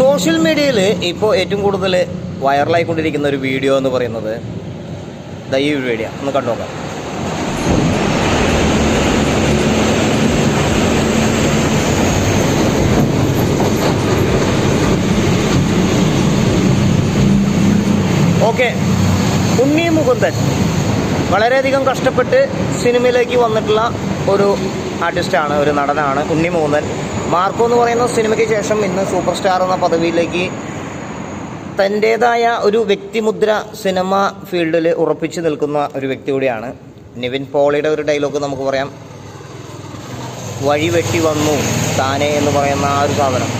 Social മീഡിയയിൽ ഇപ്പോൾ ഏറ്റവും കൂടുതൽ വൈറലായിക്കൊണ്ടിരിക്കുന്ന ഒരു വീഡിയോ എന്ന് പറയുന്നത് ദാ ഈ വീഡിയോ. ഒന്ന് കണ്ടു നോക്കാം. ഓക്കെ. ഉണ്ണി മുകുന്ദൻ. വളരെയധികം കഷ്ടപ്പെട്ട് സിനിമയിലേക്ക് വന്നിട്ടുള്ള ഒരു ആർട്ടിസ്റ്റാണ് ഒരു നടനാണ് ഉണ്ണി മുകുന്ദൻ. മാർക്കോ എന്ന് പറയുന്ന സിനിമയ്ക്ക് ശേഷം ഇന്ന് സൂപ്പർ സ്റ്റാർ എന്ന പദവിയിലേക്ക് തന്റേതായ ഒരു വ്യക്തിമുദ്ര സിനിമ ഫീൽഡിൽ ഉറപ്പിച്ചു നിൽക്കുന്ന ഒരു വ്യക്തി കൂടിയാണ്. നിവിൻ പോളിയുടെ ഒരു ഡയലോഗ് നമുക്ക് പറയാം. വഴി വെട്ടി വന്നു താനെ എന്ന് പറയുന്ന ആ ഒരു സാധനം.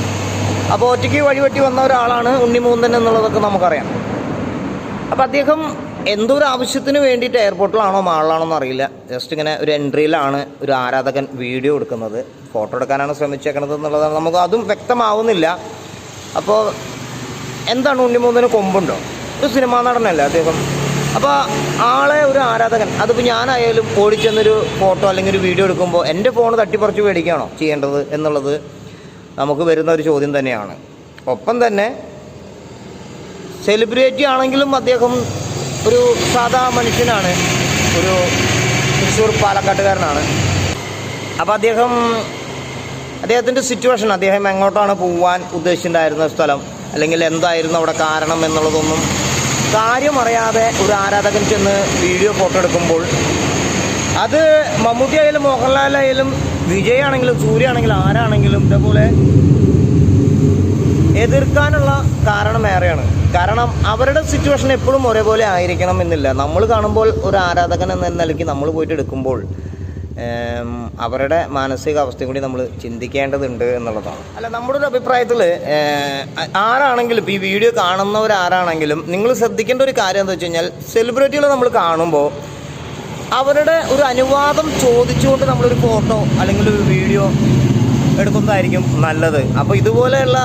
അപ്പോൾ ഒറ്റയ്ക്ക് വഴിവെട്ടി വന്ന ഒരാളാണ് ഉണ്ണിമൂന്തൻ എന്നുള്ളതൊക്കെ നമുക്കറിയാം. അപ്പോൾ അദ്ദേഹം എന്തോ ഒരു ആവശ്യത്തിന് വേണ്ടിയിട്ട് എയർപോർട്ടിലാണോ മാളിലാണോ എന്നറിയില്ല ജസ്റ്റ് ഇങ്ങനെ ഒരു എൻട്രിയിലാണ് ഒരു ആരാധകൻ വീഡിയോ എടുക്കുന്നത്. ഫോട്ടോ എടുക്കാനാണ് ശ്രമിച്ചേക്കുന്നത് എന്നുള്ളതാണ്. നമുക്ക് അതും വ്യക്തമാവുന്നില്ല. അപ്പോൾ എന്താണ് ഉണ്ണിമൂന്നിന് കൊമ്പുണ്ടോ? ഒരു സിനിമാ നടനല്ല അദ്ദേഹം? അപ്പോൾ ആളെ ഒരു ആരാധകൻ അതിപ്പോൾ ഞാനായാലും ഓടിച്ചെന്നൊരു ഫോട്ടോ അല്ലെങ്കിൽ ഒരു വീഡിയോ എടുക്കുമ്പോൾ എന്റെ ഫോൺ തട്ടിപ്പറിച്ച് മേടിക്കുകയാണോ ചെയ്യേണ്ടത് എന്നുള്ളത് നമുക്ക് വരുന്ന ഒരു ചോദ്യം തന്നെയാണ്. ഒപ്പം തന്നെ സെലിബ്രിറ്റി ആണെങ്കിലും അദ്ദേഹം ഒരു സാധാ മനുഷ്യനാണ്. ഒരു തൃശ്ശൂർ പാലക്കാട്ടുകാരനാണ്. അപ്പോൾ അദ്ദേഹം അദ്ദേഹത്തിന്റെ സിറ്റുവേഷൻ അദ്ദേഹം എങ്ങോട്ടാണ് പോവാൻ ഉദ്ദേശിച്ചിട്ടുണ്ടായിരുന്ന സ്ഥലം അല്ലെങ്കിൽ എന്തായിരുന്നു അവിടെ കാരണം എന്നുള്ളതൊന്നും കാര്യം അറിയാതെ ഒരു ആരാധകൻ ചെന്ന് വീഡിയോ ഫോട്ടോ എടുക്കുമ്പോൾ അത് മമ്മൂട്ടി ആയാലും മോഹൻലാലായാലും വിജയ് ആണെങ്കിലും സൂര്യ ആണെങ്കിലും ആരാണെങ്കിലും ഇതേപോലെ എതിർക്കാനുള്ള കാരണം ഏറെയാണ് കാരണം അവരുടെ സിറ്റുവേഷൻ എപ്പോഴും ഒരേപോലെ ആയിരിക്കണം എന്നില്ല. നമ്മൾ കാണുമ്പോൾ ഒരു ആരാധകൻ എന്ന നിലയ്ക്ക് നമ്മൾ പോയിട്ട് എടുക്കുമ്പോൾ അവരുടെ മാനസിക മാനസികാവസ്ഥയും കൂടി നമ്മൾ ചിന്തിക്കേണ്ടതുണ്ട് എന്നുള്ളതാണ്. അല്ല നമ്മുടെ ഒരു അഭിപ്രായത്തിൽ ആരാണെങ്കിലും ഈ വീഡിയോ കാണുന്നവരാരാണെങ്കിലും നിങ്ങൾ ശ്രദ്ധിക്കേണ്ട ഒരു കാര്യം എന്താ വെച്ച് കഴിഞ്ഞാൽ സെലിബ്രിറ്റികൾ നമ്മൾ കാണുമ്പോൾ അവരുടെ ഒരു അനുവാദം ചോദിച്ചുകൊണ്ട് നമ്മളൊരു ഫോട്ടോ അല്ലെങ്കിൽ ഒരു വീഡിയോ എടുക്കുന്നതായിരിക്കും നല്ലത്. അപ്പോൾ ഇതുപോലെയുള്ള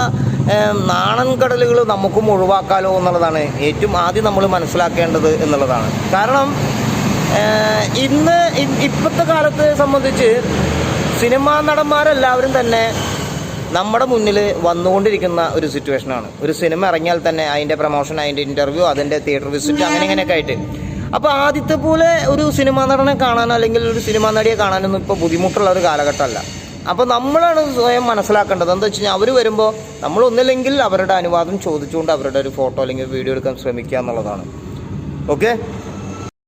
നാണൻ കടലുകൾ നമുക്കും ഒഴിവാക്കാലോ എന്നുള്ളതാണ്. ഏറ്റവും ആദ്യം നമ്മൾ മനസ്സിലാക്കേണ്ടത് എന്നുള്ളതാണ്. കാരണം ഇന്ന് ഇപ്പോഴത്തെ കാലത്തെ സംബന്ധിച്ച് സിനിമാ നടന്മാരെല്ലാവരും തന്നെ നമ്മുടെ മുന്നിൽ വന്നുകൊണ്ടിരിക്കുന്ന ഒരു സിറ്റുവേഷനാണ്. ഒരു സിനിമ ഇറങ്ങിയാൽ തന്നെ അതിന്റെ പ്രൊമോഷൻ അതിന്റെ ഇന്റർവ്യൂ അതിന്റെ തിയേറ്റർ വിസിറ്റ് അങ്ങനെ ഇങ്ങനെയൊക്കെ ആയിട്ട്. അപ്പോൾ ആദ്യത്തെ പോലെ ഒരു സിനിമാ നടനെ കാണാനോ അല്ലെങ്കിൽ ഒരു സിനിമാ നടിയെ കാണാനൊന്നും ഇപ്പോൾ ബുദ്ധിമുട്ടുള്ള ഒരു കാലഘട്ടമല്ല. അപ്പോൾ നമ്മളാണ് സ്വയം മനസ്സിലാക്കേണ്ടത്. എന്താ വെച്ച് കഴിഞ്ഞാൽ അവർ വരുമ്പോൾ നമ്മൾ ഒന്നില്ലെങ്കിൽ അവരുടെ അനുവാദം ചോദിച്ചുകൊണ്ട് അവരുടെ ഒരു ഫോട്ടോ അല്ലെങ്കിൽ വീഡിയോ എടുക്കാൻ ശ്രമിക്കുക എന്നുള്ളതാണ്. ഓക്കെ